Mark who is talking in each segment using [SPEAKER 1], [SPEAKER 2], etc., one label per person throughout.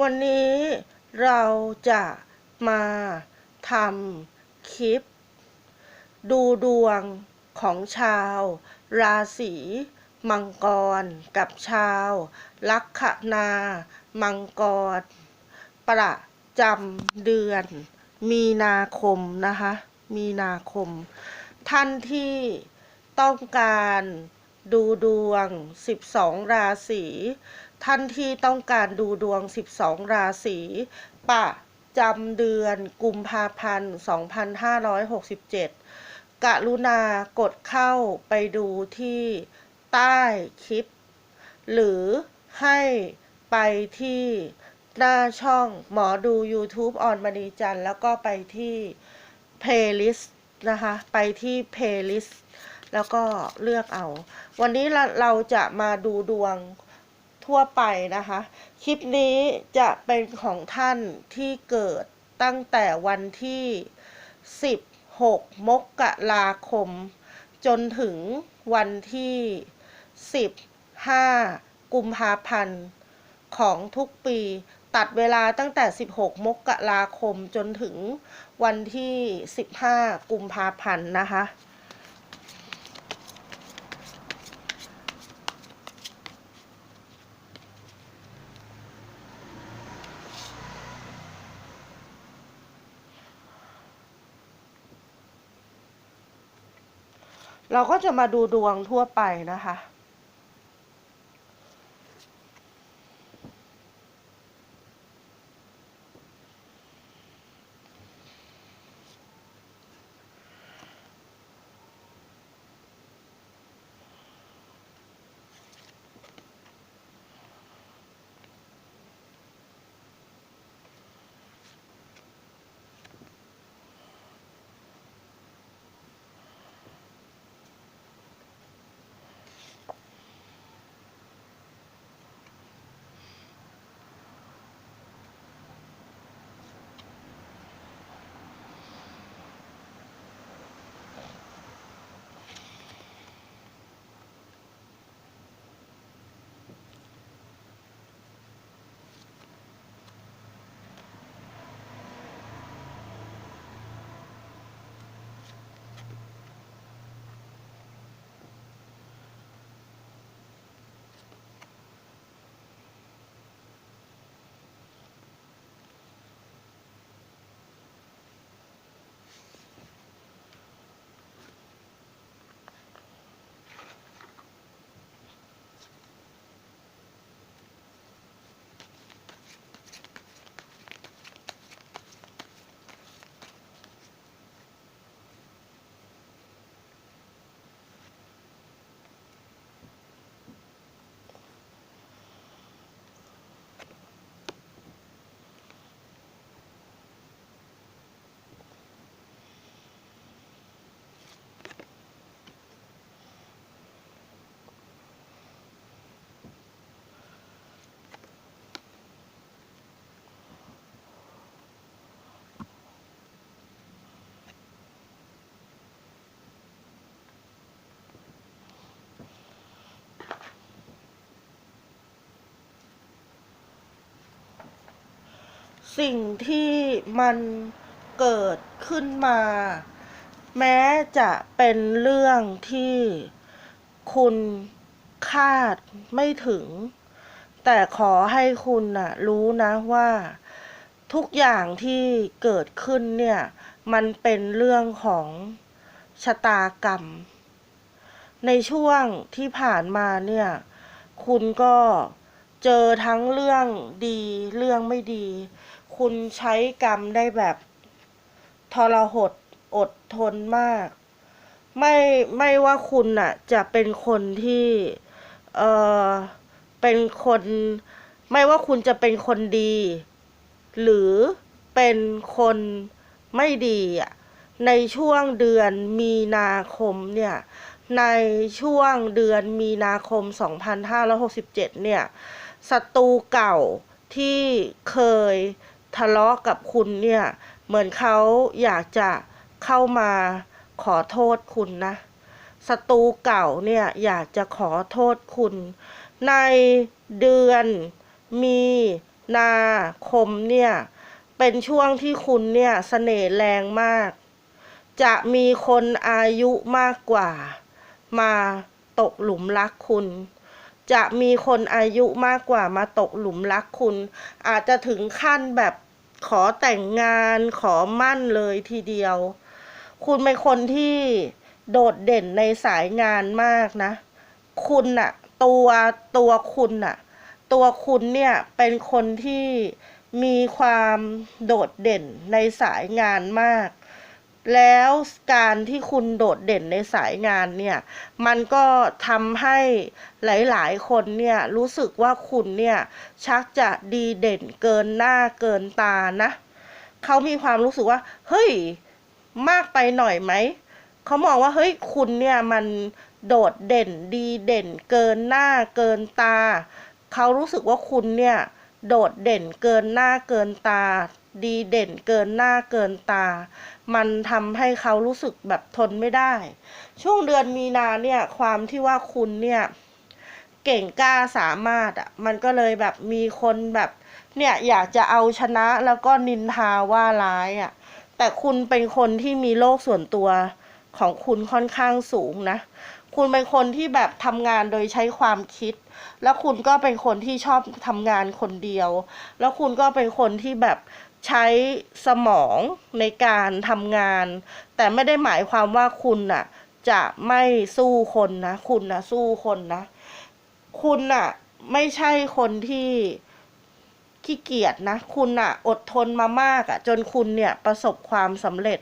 [SPEAKER 1] วันนี้เราจะมาทำคลิป ดูดวงของชาว ราศีมังกร กับชาว ลัคนามังกร ประจำเดือน มีนาคมนะคะ มีนาคม ท่านที่ต้องการ ดูดวง 12 ราศีท่านที่ต้องการดูดวง 12 ราศีปะจำเดือนกุมภาพันธ์ 2567 กรุณากดเข้าไปดูที่ใต้คลิป หรือให้ไปที่หน้าช่องหมอดู YouTube ออนมณีจันทร์แล้วก็ไปที่ playlist นะคะ ไปที่ playlist แล้วก็เลือกเอา วันนี้เราเราจะมาดูดวงทั่วไปนะคะ คลิปนี้จะเป็นของท่านที่เกิดตั้งแต่วันที่ 16 มกราคม จนถึงวันที่ 15 กุมภาพันธ์ของทุกปีตัดเวลาตั้งแต่ 16 มกราคมจนถึงวันที่ 15 กุมภาพันธ์นะคะ เราก็จะมาดูดวงทั่วไปนะคะ สิ่งที่มันเกิดขึ้นมา แม้จะเป็นเรื่องที่คุณคาดไม่ถึง แต่ขอให้คุณน่ะรู้นะว่า ทุกอย่างที่เกิดขึ้นเนี่ย มันเป็นเรื่องของชะตากรรม ในช่วงที่ผ่านมาเนี่ย คุณก็เจอทั้งเรื่องดีเรื่องไม่ดี คุณใช้กรรมได้แบบทรหดอดทนมาก ไม่ไม่ว่าคุณน่ะจะเป็นคนที่เออเป็นคน ไม่ว่าคุณจะเป็นคนดี หรือเป็นคนไม่ดีอะในช่วงเดือนมีนาคมเนี่ยในช่วงเดือนมีนาคม 2567 เนี่ยศัตรูเก่าที่เคย ทะเลาะกับคุณเนี่ย เหมือนเขาอยากจะเข้ามาขอโทษคุณนะศัตรูเก่าเนี่ยอยากจะขอโทษคุณ ในเดือนมีนาคมเนี่ยเป็นช่วงที่คุณเนี่ยเสน่ห์แรงมาก จะมีคนอายุมากกว่า มาตกหลุมรักคุณ จะมีคนอายุมากกว่ามาตกหลุมรักคุณ อาจจะถึงขั้นแบบขอแต่งงานขอมั่นเลยทีเดียว คุณเป็นคนที่โดดเด่นในสายงานมากนะ คุณอะตัวตัวคุณอะตัวคุณเนี่ยเป็นคนที่มีความโดดเด่นในสายงานมาก แล้วการที่คุณโดดเด่นในสายงานเนี่ย มันก็ทำให้หลาย ๆ คนเนี่ยรู้สึกว่าคุณเนี่ยชักจะดีเด่นเกินหน้าเกินตานะ เขามีความรู้สึกว่า เฮ้ย มากไปหน่อยไหม เขามองว่า เฮ้ย คุณเนี่ยมันโดดเด่นดีเด่นเกินหน้าเกินตา เขารู้สึกว่าคุณเนี่ยโดดเด่นเกินหน้าเกินตา ดีเด่นเกินหน้าเกินตา มันทำให้เขารู้สึกแบบทนไม่ได้ ช่วงเดือนมีนาเนี่ย ความที่ว่าคุณเนี่ย เก่งกล้าสามารถอะ มันก็เลยแบบมีคนแบบ เนี่ยอยากจะเอาชนะแล้วก็นินทาว่าร้ายอะ แต่คุณเป็นคนที่มีโลกส่วนตัวของคุณค่อนข้างสูงนะ คุณเป็นคนที่แบบทำงานโดยใช้ความคิด แล้วคุณก็เป็นคนที่ชอบทำงานคนเดียว แล้วคุณก็เป็นคนที่แบบ ใช้สมองในการทำงาน แต่ไม่ได้หมายความว่าคุณน่ะ จะไม่สู้คนนะ คุณนะสู้คนนะ คุณน่ะ ไม่ใช่คนที่ขี้เกียจนะ คุณน่ะ อดทนมามากอะ่ะ จนคุณเนี่ยประสบความสำเร็จ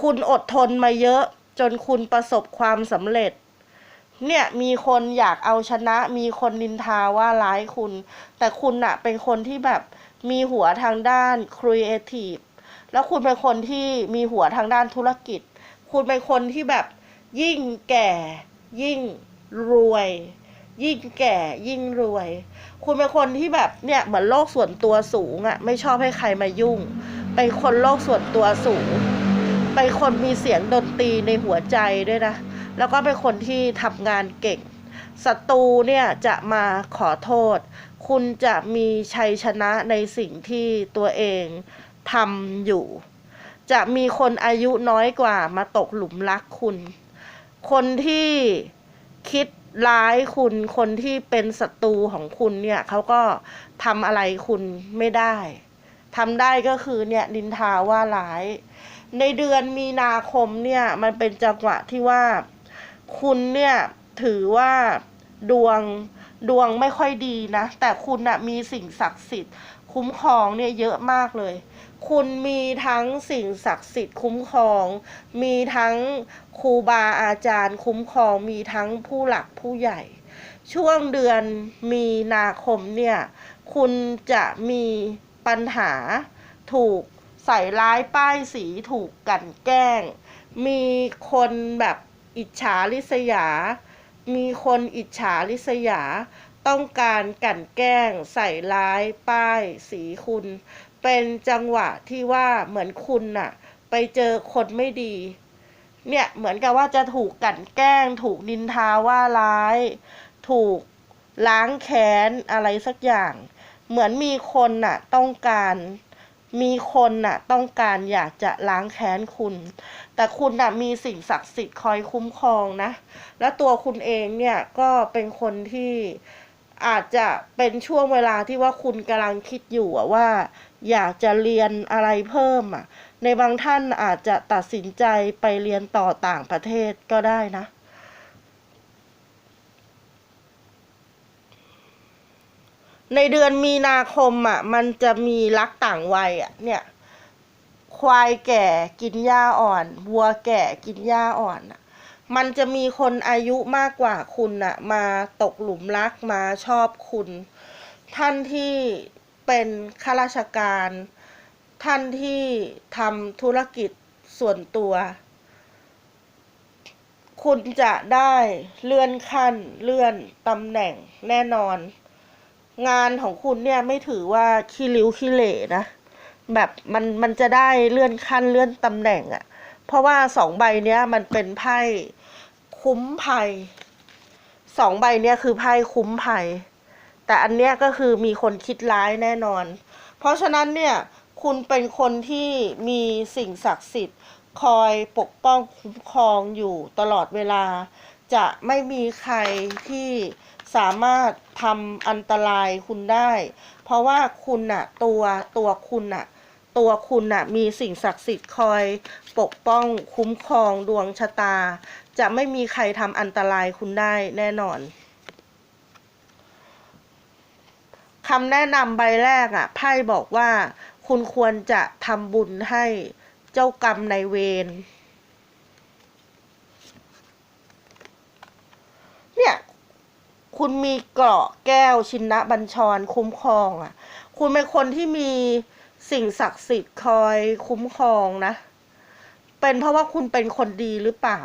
[SPEAKER 1] คุณอดทนมาเยอะ จนคุณประสบความสำเร็จเนี่ยมีคนอยากเอาชนะ มีคนนินทาว่าร้ายคุณ แต่คุณน่ะเป็นคนที่แบบ มีหัวทางด้านครีเอทีฟแล้วคุณเป็นคนที่มีหัวทางด้านธุรกิจ คุณเป็นคนที่แบบยิ่งแก่ ยิ่งรวย ยิ่งแก่ ยิ่งรวย คุณเป็นคนที่แบบเนี่ยเหมือนโลกส่วนตัวสูงอะ่ะ ไม่ชอบให้ใครมายุ่ง เป็นคนโลกส่วนตัวสูง เป็นคนมีเสียงดนตรีในหัวใจด้วยนะ แล้วก็เป็นคนที่ทำงานเก่งศัตรูเนี่ยจะมาขอโทษ คุณจะมีชัยชนะในสิ่งที่ตัวเองทำอยู่ จะมีคนอายุน้อยกว่ามาตกหลุมรักคุณ คนที่คิดร้ายคุณคนที่เป็นศัตรูของคุณเนี่ยเขาก็ทำอะไรคุณไม่ได้ทำได้ก็คือเนี่ยนินทาว่าร้าย ในเดือนมีนาคมเนี่ยมันเป็นจังหวะที่ว่า คุณเนี่ยถือว่าดวง ดวงไม่ค่อยดีนะ แต่คุณน่ะมีสิ่งศักดิ์สิทธิ์ คุ้มครองเนี่ยเยอะมากเลย คุณมีทั้งสิ่งศักดิ์สิทธิ์คุ้มครอง มีทั้งครูบาอาจารย์ คุ้มครอง มีทั้งผู้หลักผู้ใหญ่ ช่วงเดือนมีนาคมเนี่ย คุณจะมีปัญหาถูกใส่ร้ายป้ายสีถูกกันแกล้ง มีคนแบบอิจฉาริษยา มีคนอิจฉาริษยา ต้องการกลั่นแกล้ง ใส่ร้าย ป้าย สีคุณ เป็นจังหวะที่ว่าเหมือนคุณน่ะ ไปเจอคนไม่ดี เนี่ยเหมือนกับว่าจะถูกกลั่นแกล้ง ถูกนินทาว่าร้าย ถูกล้างแค้นอะไรสักอย่าง เหมือนมีคนน่ะ ต้องการ มีคนน่ะ ต้องการอยากจะล้างแค้นคุณ แต่คุณน่ะมีสิ่งศักดิ์สิทธิ์คอยคุ้มครองนะ และตัวคุณเองเนี่ยก็เป็นคนที่อาจจะเป็นช่วงเวลาที่ว่าคุณกำลังคิดอยู่ว่า อยากจะเรียนอะไรเพิ่มอะ ในบางท่านอาจจะตัดสินใจไปเรียนต่อต่างประเทศก็ได้นะ ในเดือนมีนาคมอะ มันจะมีรักต่างวัยอะ เนี่ย ควายแก่กินหญ้าอ่อนวัวแก่กินหญ้าอ่อนอะ มันจะมีคนอายุมากกว่าคุณน่ะ มาตกหลุมรักมาชอบคุณ ท่านที่เป็นข้าราชการ ท่านที่ทำธุรกิจส่วนตัว คุณจะได้เลื่อนขั้น เลื่อนตำแหน่งแน่นอน งานของคุณเนี่ยไม่ถือว่าขี้ริ้วขี้เหร่นะ แบบมันมันจะได้เลื่อนขั้นเลื่อนตำแหน่งอะ่ะเพราะว่าสองใบเนี้ยมันเป็นไพ่คุ้มภัยสองใบเนี้ยคือไพ่คุ้มภัย แต่อันเนี้ยก็คือมีคนคิดร้ายแน่นอน เพราะฉะนั้นเนี่ยคุณเป็นคนที่มีสิ่งศักดิ์สิทธิ์ คอยปกป้องคุ้มครองอยู่ตลอดเวลา จะไม่มีใครที่ สามารถทำอันตรายคุณได้ เพราะว่าคุณน่ะ ตัวตัวคุณน่ะ ตัวคุณน่ะ มีสิ่งศักดิ์สิทธิ์คอย ปกป้องคุ้มครองดวงชะตา จะไม่มีใครทำอันตรายคุณได้แน่นอนคำแนะนำใบแรกอะ่ะไพ่บอกว่า คุณควรจะทำบุญให้เจ้ากรรมนายเวร เนี่ย คุณมีเกราะแก้วชินะบัญชรคุ้มครองอะ่ะ คุณเป็นคนที่มีสิ่งศักดิ์สิทธิ์คอยคุ้มครองนะ เป็นเพราะว่าคุณเป็นคนดีหรือเปล่า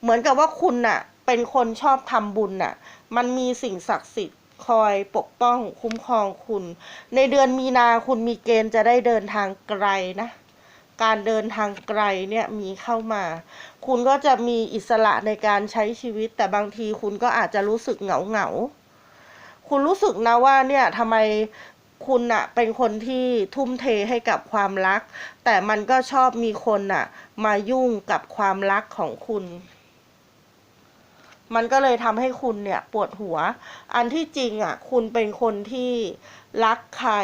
[SPEAKER 1] เหมือนกับว่าคุณน่ะ เป็นคนชอบทำบุญน่ะ มันมีสิ่งศักดิ์สิทธิ์คอยปกป้องคุ้มครองคุณ ในเดือนมีนาคุณมีเกณฑ์จะได้เดินทางไกลนะ การเดินทางไกลเนี่ยมีเข้ามา คุณก็จะมีอิสระในการใช้ชีวิต แต่บางทีคุณก็อาจจะรู้สึกเหงาเหงาคุณรู้สึกนะว่าเนี่ยทำไมคุณอะเป็นคนที่ทุ่มเทให้กับความรัก แต่มันก็ชอบมีคนอะมายุ่งกับความรักของคุณ มันก็เลยทำให้คุณเนี่ยปวดหัว อันที่จริงอะคุณเป็นคนที่รักใคร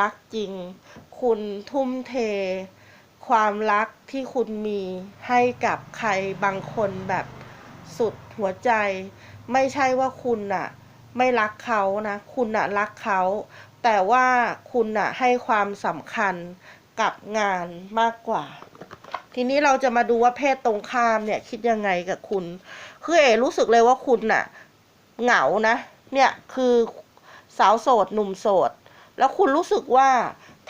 [SPEAKER 1] รักจริง คุณทุ่มเท ความรักที่คุณมีให้กับใครบางคนแบบสุดหัวใจ ไม่ใช่ว่าคุณน่ะไม่รักเขานะ คุณน่ะรักเขา แต่ว่าคุณน่ะให้ความสำคัญกับงานมากกว่า ทีนี้เราจะมาดูว่าเพศตรงข้ามเนี่ย คิดยังไงกับคุณ คือเอรู้สึกเลยว่าคุณน่ะ เหงานะ เนี่ยคือสาวโสดหนุ่มโสด แล้วคุณรู้สึกว่า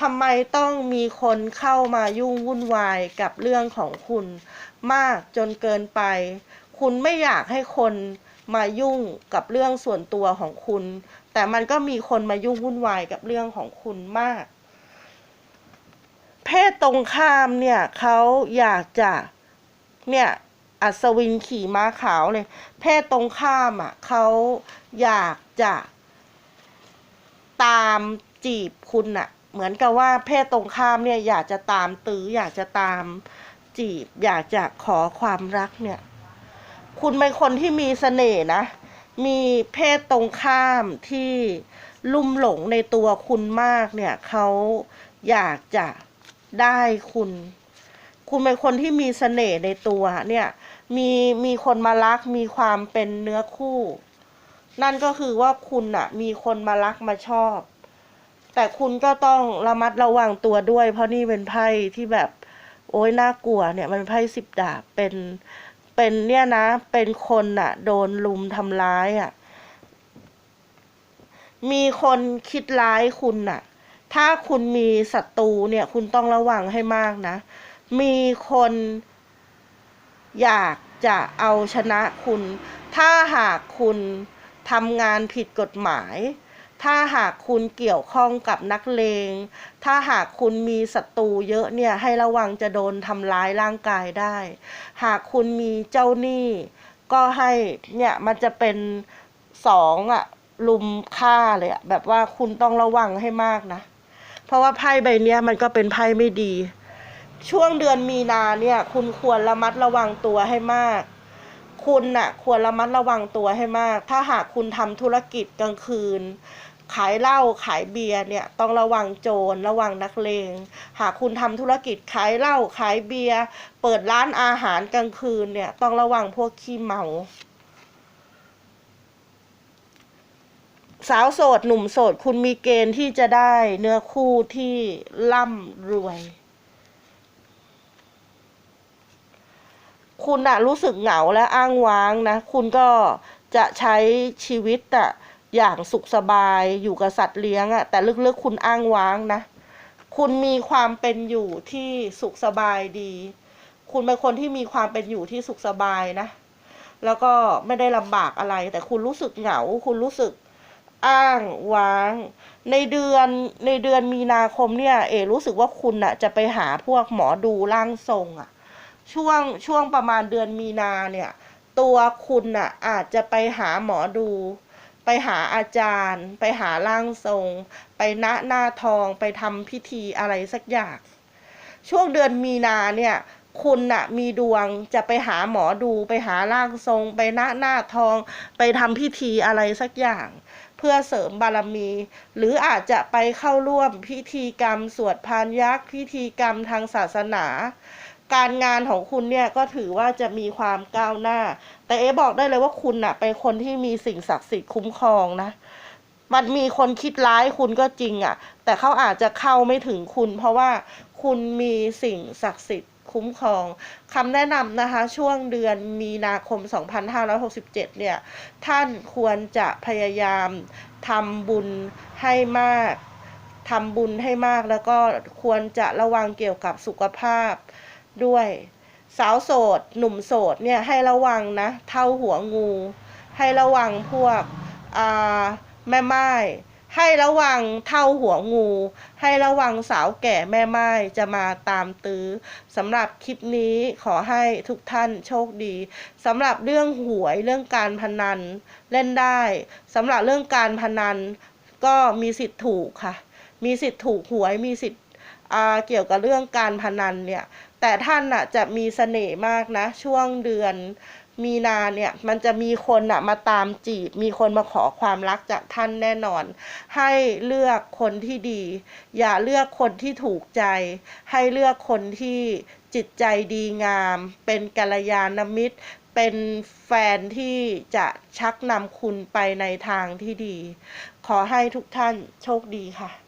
[SPEAKER 1] ทำไมต้องมีคนเข้ามายุ่งวุ่นวายกับเรื่องของคุณมากจนเกินไป คุณไม่อยากให้คนมายุ่งกับเรื่องส่วนตัวของคุณ แต่มันก็มีคนมายุ่งวุ่นวายกับเรื่องของคุณมาก เพศตรงข้ามเนี่ยเขาอยากจะเนี่ยอัศวินขี่ม้าขาวเลย เพศตรงข้ามอะเขาอยากจะตามจีบคุณอะ เหมือนกับว่าเพศตรงข้ามเนี่ยอยากจะตามตื้ออยากจะตามจีบ อยากจะขอความรักเนี่ย คุณเป็นคนที่มีเสน่ห์นะ มีเพศตรงข้ามที่ลุ่มหลงในตัวคุณมากเนี่ยเขาอยากจะได้คุณ คุณเป็นคนที่มีเสน่ห์ในตัวเนี่ย มีมีคนมารักมีความเป็นเนื้อคู่ นั่นก็คือว่าคุณน่ะมีคนมารักมาชอบ แต่คุณก็ต้องระมัดระวังตัวด้วย เพราะนี่เป็นไพ่ที่แบบ โอ้ยน่ากลัวเนี่ย มันไพ่สิบดาบเป็นเป็นเนี่ยนะ เป็นคนน่ะโดนลุมทำร้ายอะมีคนคิดร้ายคุณน่ะถ้าคุณมีศัตรูเนี่ย คุณต้องระวังให้มากนะ มีคนอยากจะเอาชนะคุณ ถ้าหากคุณทำงานผิดกฎหมาย ถ้าหากคุณเกี่ยวข้องกับนักเลง ถ้าหากคุณมีศัตรูเยอะเนี่ยให้ระวังจะโดนทำร้ายร่างกายได้ หากคุณมีเจ้าหนี้ก็ให้เนี่ยมันจะเป็นสองอะลุมฆ่าเลยอะแบบว่าคุณต้องระวังให้มากนะ เพราะว่าไพ่ใบเนี้ยมันก็เป็นไพ่ไม่ดี ช่วงเดือนมีนาเนี่ย คุณควรระมัดระวังตัวให้มากคุณน่ะควรระมัดระวังตัวให้มาก ถ้าหากคุณทำธุรกิจกลางคืน ขายเหล้าขายเบียร์เนี่ยต้องระวังโจรระวังนักเลง หากคุณทำธุรกิจขายเหล้าขายเบียร์เปิดร้านอาหารกลางคืนเนี่ยต้องระวังพวกขี้เมา สาวโสดหนุ่มโสดคุณมีเกณฑ์ที่จะได้เนื้อคู่ที่ร่ำรวยคุณอะรู้สึกเหงาและอ้างว้างนะ คุณก็จะใช้ชีวิตอะ อย่างสุขสบายอยู่กับสัตว์เลี้ยงอะแต่ลึกๆคุณอ้างว้างนะ คุณมีความเป็นอยู่ที่สุขสบายดี คุณเป็นคนที่มีความเป็นอยู่ที่สุขสบายนะ แล้วก็ไม่ได้ลำบากอะไร แต่คุณรู้สึกเหงา คุณรู้สึกอ้างว้าง ในเดือนในเดือนมีนาคมเนี่ย เอรู้สึกว่าคุณอะจะไปหาพวกหมอดูร่างทรงอะช่วงช่วงประมาณเดือนมีนาเนี่ย ตัวคุณน่ะอาจจะไปหาหมอดู ไปหาอาจารย์ ไปหาร่างทรง ไปณหน้าทองไปทำพิธีอะไรสักอย่าง ช่วงเดือนมีนาเนี่ย คุณน่ะมีดวงจะไปหาหมอดูไปหาร่างทรง ไปณหน้าทอง ไปทำพิธีอะไรสักอย่าง เพื่อเสริมบารมี หรืออาจจะไปเข้าร่วมพิธีกรรมสวดพานยักษ์พิธีกรรมทางศาสนา การงานของคุณเนี่ยก็ถือว่าจะมีความก้าวหน้า แต่เอ๊บอกได้เลยว่าคุณน่ะเป็นคนที่มีสิ่งศักดิ์สิทธิ์คุ้มครองนะ มันมีคนคิดร้ายคุณก็จริงอะ่ะแต่เขาอาจจะเข้าไม่ถึงคุณ เพราะว่าคุณมีสิ่งศักดิ์สิทธิ์คุ้มครองคำแนะนำนะคะ ช่วงเดือนมีนาคม 2567 เนี่ย ท่านควรจะพยายามทำบุญให้มากทำบุญให้มากแล้วก็ควรจะระวังเกี่ยวกับสุขภาพ ด้วย สาวโสด หนุ่มโสดเนี่ยให้ระวังนะ เท่าหัวงู ให้ระวังพวกอ่าแม่ไม้ให้ระวังเท่าหัวงู ให้ระวังสาวแก่แม่ไม้จะมาตามตื้อสำหรับคลิปนี้ขอให้ทุกท่านโชคดีสำหรับเรื่องหวยเรื่องการพนันเล่นได้สำหรับเรื่องการพนันก็มีสิทธิ์ถูกค่ะ มีสิทธิ์ถูกหวยมีสิทธิ์เกี่ยวกับเรื่องการพนันเนี่ย แต่ท่านน่ะจะมีเสน่ห์มากนะ ช่วงเดือนมีนาเนี่ยมันจะมีคนน่ะมาตามจีบ มีคนมาขอความรักจากท่านแน่นอน ให้เลือกคนที่ดี อย่าเลือกคนที่ถูกใจ ให้เลือกคนที่จิตใจดีงาม เป็นกัลยาณมิตร เป็นแฟนที่จะชักนำคุณไปในทางที่ดี ขอให้ทุกท่านโชคดีค่ะ